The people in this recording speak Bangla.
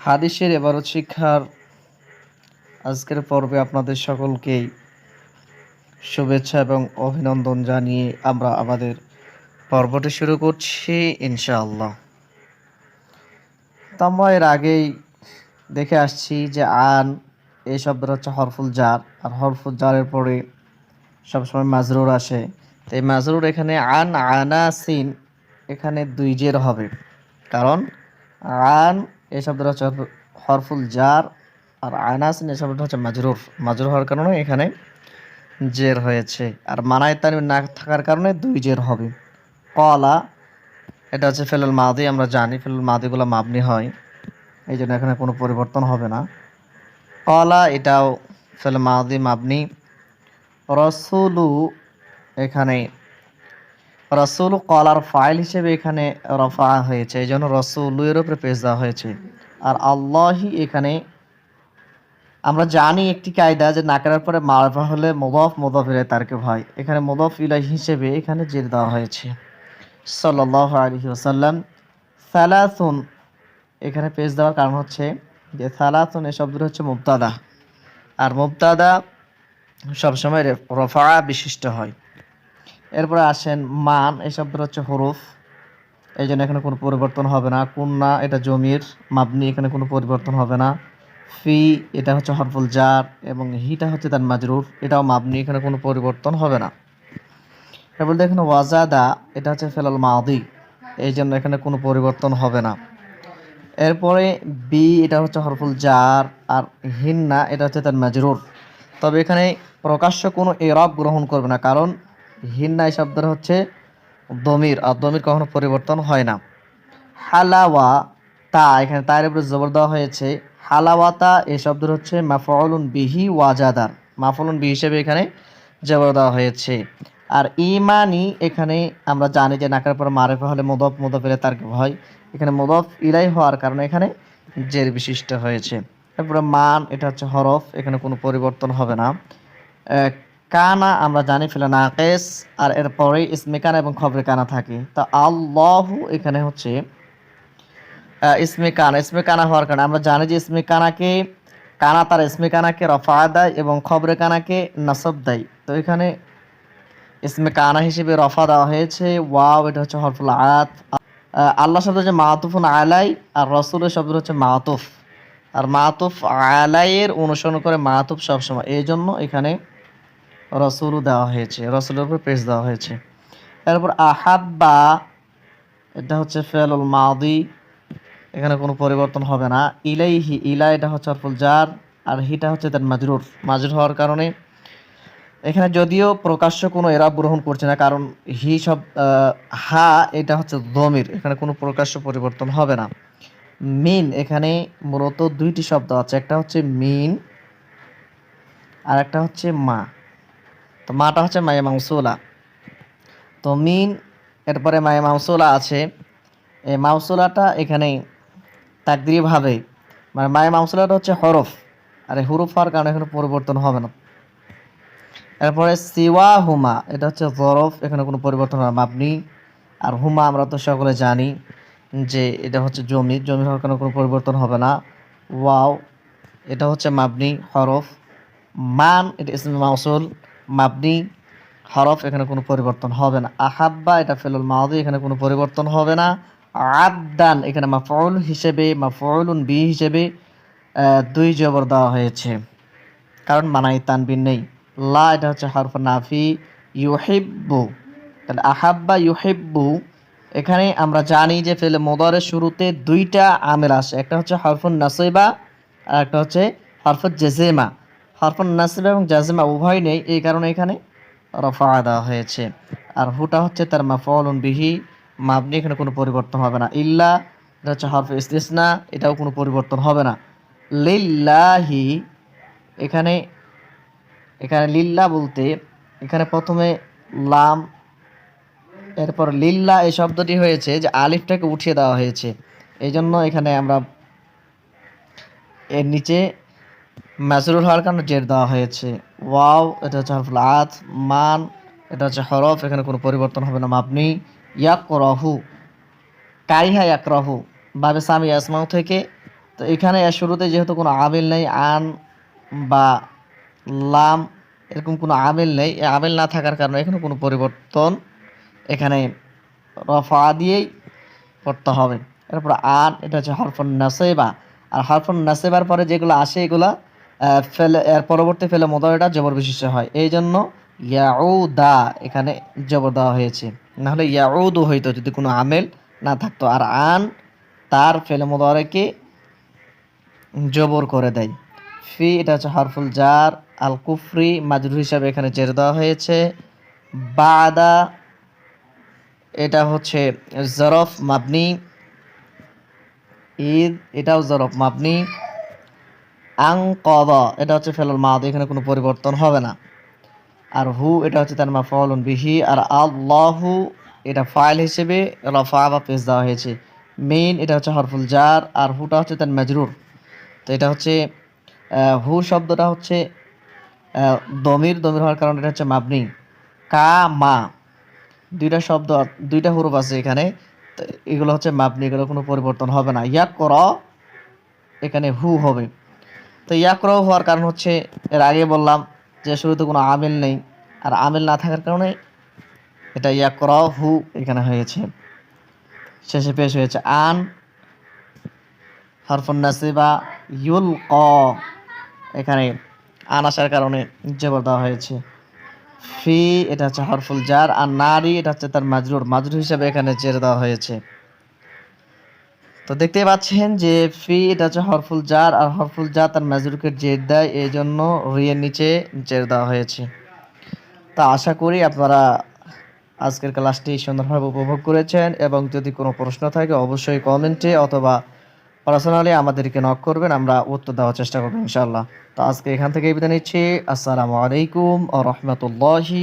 হাদিসের এবারত শিক্ষার আজকের পর্বে আপনাদের সকলকেই শুভেচ্ছা এবং অভিনন্দন জানিয়ে আমরা আমাদের পর্বটি শুরু করছি ইনশাআল্লাহ। তো আমরা এর আগেই দেখে আসছি যে আন এই শব্দটা হচ্ছে হরফুল জার। আর হরফুল জারের পরে সবসময় মাজরুর আসে। তো এই মাজরুর এখানে আন আনা সিন এখানে দুই জের হবে। কারণ আন এই শব্দটা হচ্ছে হরফুল জার আর আনা সিন এই শব্দটা হচ্ছে মাজরুর। মাজরুর হওয়ার কারণে এখানে জের হয়েছে। আর মানায় তানবিন না থাকার কারণে দুই জের হবে। কলা, এটা হচ্ছে ফেলুল মাদি, আমরা জানি ফেলুল মাদিগুলো মাবনি হয়। এই জন্য এখানে কোনো পরিবর্তন হবে না। কলা এটাও ফেল মাদি মাবনি রসুলু এখানে রসুল কলার ফাইল হিসেবে এখানে রফা হয়েছে এই জন্য রসুলু এর উপরে পেশ দেওয়া হয়েছে. আর আল্লাহি এখানে, আমরা জানি একটি কায়দা যে নাকারের পরে মারফা হলে মোদফ মোদফ ইলাই তারকে হয়। এখানে মোদফ ইলাই হিসেবে এখানে জের দেওয়া হয়েছে। সাল্লাহ আলহি আসাল্লাম সালাসুন এখানে পেজ দেওয়ার কারণ হচ্ছে যে সালাতুন এই শব্দটা হচ্ছে মুবতাদা। আর মুবতাদা সবসময় রফা বিশিষ্ট হয়। এরপরে আসেন মান এই শব্দটা হচ্ছে হরুফ। এই জন্য এখানে কোনো পরিবর্তন হবে না। কুন্না, এটা জমির। মাবনি, এখানে কোনো পরিবর্তন হবে না। ফি, এটা হচ্ছে হরফুল জার। এবং হিটা হচ্ছে তার মাজরুর। এটাও মাবনি, এখানে কোনো পরিবর্তন হবে না। এরপর দেখেন ওয়াজাদা, এটা হচ্ছে ফেলাল মাদি। এই জন্য এখানে কোনো পরিবর্তন হবে না। এরপরে বি এটা হচ্ছে হরফুল জার আর হিন্না, এটা হচ্ছে তার মাজরুর। তবে এখানে প্রকাশ্য কোনো এরব গ্রহণ করবে না, কারণ হিন্না এই শব্দটা হচ্ছে দমির, আর দমির কখনো পরিবর্তন হয় না। হালাওয়া, তা, এখানে তার উপরে জবর দেওয়া হয়েছে। হালাওয়াতা এই শব্দটা হচ্ছে মাফলুন বিহি ওয়াজাদার। মাফলুন বি হিসেবে এখানে জবর দেওয়া হয়েছে। আর ইমানি এখানে আমরা জানি যে নাকার পর মারেফা হলে মোদফ মোদফ এলে তার হয়। এখানে মোদফ ইলাই হওয়ার কারণে এখানে জের বিশিষ্ট হয়েছে। তারপরে মান, এটা হচ্ছে হরফ, এখানে কোনো পরিবর্তন হবে না। কানা আমরা জানি ফেলে নাকেস, আর এরপরে ইসমে কানা এবং খবরে কানা থাকে। তা আল্লাহ এখানে হচ্ছে ইসমে কানা। ইসমে কানা হওয়ার কারণে আমরা জানি যে ইসমে কানাকে, কানা তার ইসমে কানাকে রফা দেয় এবং খবরে কানাকে নাসব দেয়। তো এখানে ইসমে কানা হিসেবে রফা দেওয়া হয়েছে। ওয়াও, এটা হচ্ছে হরফুল আয়াত আল্লাহ শব্দ হচ্ছে মাহতুফুন আলাই, আর রসুলের শব্দ হচ্ছে মাহতুফ আর মাহতুফ আলাইয়ের অনুসরণ করে মাহতুফ সবসময়। এই জন্য এখানে রসুলও দেওয়া হয়েছে, রসুলের উপর পেশ দেওয়া হয়েছে। এরপর আহাব্বা, এটা হচ্ছে ফেলুল মাদি। এখানে কোনো পরিবর্তন হবে না। ইলাইহি, ইলা এটা হচ্ছে হরফুল জার, আর হিটা হচ্ছে তার মাজরুর। মাজরুর হওয়ার কারণে এখানে যদিও প্রকাশ্য কোনো এরাব গ্রহণ করছে না, কারণ হি সব হা এটা হচ্ছে দমির এখানে কোনো প্রকাশ্য পরিবর্তন হবে না। মিন, এখানে মূলত দুইটি শব্দ আছে, একটা হচ্ছে মিন আর একটা হচ্ছে মা। তো মাটা হচ্ছে মায়ে মাউসুলা। তো মিন, এরপরে মায়ে মাউসুলা আছে, এই মাউসুলাটা এখানে তাকদিরিভাবে মানে মায়ে মাউসুলাটা হচ্ছে হরফ, আর এই হুরুফ হওয়ার কারণে এখানে পরিবর্তন হবে না। এরপরে সিওয়া হুমা এটা হচ্ছে বরফ এখানে কোনো পরিবর্তন হয় মাপনি। আর হুমা আমরা তো সকলে জানি যে এটা হচ্ছে জমি জমি হওয়ার কারণে কোনো পরিবর্তন হবে না। ওয়াও, এটা হচ্ছে মাবনি হরফ। মান, এটা ইসলাম মাউসুল মাবনি হরফ, এখানে কোনো পরিবর্তন হবে না। আহাব্বা, এটা ফেলুল মাউদি, এখানে কোনো পরিবর্তন হবে না। আদান এখানে মাফউল হিসেবে, মাফউলুন বি হিসেবে দুই জবর দেওয়া হয়েছে। কারণ মানাই তানবিন নেই। লা এটা হচ্ছে হরফ নাফি ইউহিব্বু। তাহলে আহাব্বা ইউহিব্বু, এখানে আমরা জানি যে ফেলে মোদরের শুরুতে দুইটা আমেল আসে, একটা হচ্ছে হরফুন নাসিবা আর একটা হচ্ছে হরফুল জেজেমা হরফুন নাসিবা এবং জাজেমা উভয় নেই, এই কারণে এখানে রফা দেওয়া হয়েছে। আর হুটা হচ্ছে তার মা মাফলুন বিহি, মাবনি, এখানে কোনো পরিবর্তন হবে না। ইল্লা, এটা হচ্ছে হরফ ইসতিসনা, এটাও কোনো পরিবর্তন হবে না। লিল্লাহি, এখানে এখানে লিল্লা বলতে, এখানে প্রথমে লাম, এরপর লিল্লা এই শব্দটি হয়েছে যে আলিফটাকে উঠিয়ে দেওয়া হয়েছে। এই জন্য এখানে আমরা এর নিচে মাজরুর হওয়ার কারণে জের দেওয়া হয়েছে। ওয়াও, এটা হচ্ছে হরফুল আত। মান, এটা হচ্ছে হরফ, এখানে কোনো পরিবর্তন হবে না মাপনি ইয়াক রহু কারিহা ইয়াক রহু বাবে সামি আসমাও থেকে। তো এখানে শুরুতে যেহেতু কোনো আমিল নেই, আন বা লাম, এরকম কোনো আমেল নেই। আমিল না থাকার কারণে এখানে কোনো পরিবর্তন এখানে রফা দিয়েই করতে হবে। এরপর আন, এটা হচ্ছে হরফন নাসেবা। আর হরফন নাসেবার পরে যেগুলো আসে, এগুলা ফেলে, এর পরবর্তী ফেলে মোদরটা জবর বিশিষ্ট হয়। এই জন্য ইয়াউদা এখানে জবর দেওয়া হয়েছে। নাহলে ইয়াউদু হইতো যদি কোনো আমেল না থাকতো। আর আন, তার ফেলে মোদরকে জবর করে দেয়। ফি, এটা হচ্ছে হরফুল জার। আল কুফরি মাজরুর হিসাবে এখানে জের দেওয়া হয়েছে। বাদা, এটা হচ্ছে জরফ মাবনি। ঈদ, এটাও জরফ মাবনি। আং কদ এটা হচ্ছে ফেলল মাদ, এখানে কোনো পরিবর্তন হবে না। আর হু, এটা হচ্ছে তার মা ফলন বিহি। আর আল্লাহু, এটা ফাইল হিসেবে রফা বা পেজ দেওয়া হয়েছে। মেইন, এটা হচ্ছে হরফুল জার। আর হুটা হচ্ছে তার মেজরুর। তো এটা হচ্ছে হু শব্দটা হচ্ছে দমির দমির হওয়ার কারণ এটা হচ্ছে মাবনি। কা, মা। দুইটা শব্দ, দুইটা হুরুফ আছে এখানে। এগুলো হচ্ছে মাবনি, এগুলো কোনো পরিবর্তন হবে না। ইয়া কর এখানে হু হবে। তো ইয়া কর হওয়ার কারণ হচ্ছে, এর আগে বললাম যে শুরুতে কোনো আমিল নেই। আর আমিল না থাকার কারণে এটা ইয়াক কর হু এখানে হয়েছে। শেষে পেশ হয়েছে আন। হরফুন নাসিবা ইউল ক এখানে আন আসার কারণে জবর দেওয়া হয়েছে। ফি, এটা হচ্ছে হরফুল জার, আর নারী, এটা হচ্ছে তার মাজরুর। মাজরুর হিসাবে এখানে জের দেওয়া হয়েছে। তো দেখতে পাচ্ছেন যে ফি, এটা হচ্ছে হরফুল জার, আর হরফুল জার তার মাজরুরকে জের দেয় এই জন্য রিয়ের নিচে জের দেওয়া হয়েছে। তা আশা করি আপনারা আজকের ক্লাসটি সুন্দরভাবে উপভোগ করেছেন, এবং যদি কোনো প্রশ্ন থাকে অবশ্যই কমেন্টে অথবা পার্সোনালি আমাদেরকে নক করবেন, আমরা উত্তর দেওয়ার চেষ্টা করব ইনশাল্লাহ তো আজকে এখান থেকে বিদায় নিচ্ছি। আসসালামু আলাইকুম ও রহমতুল্লাহি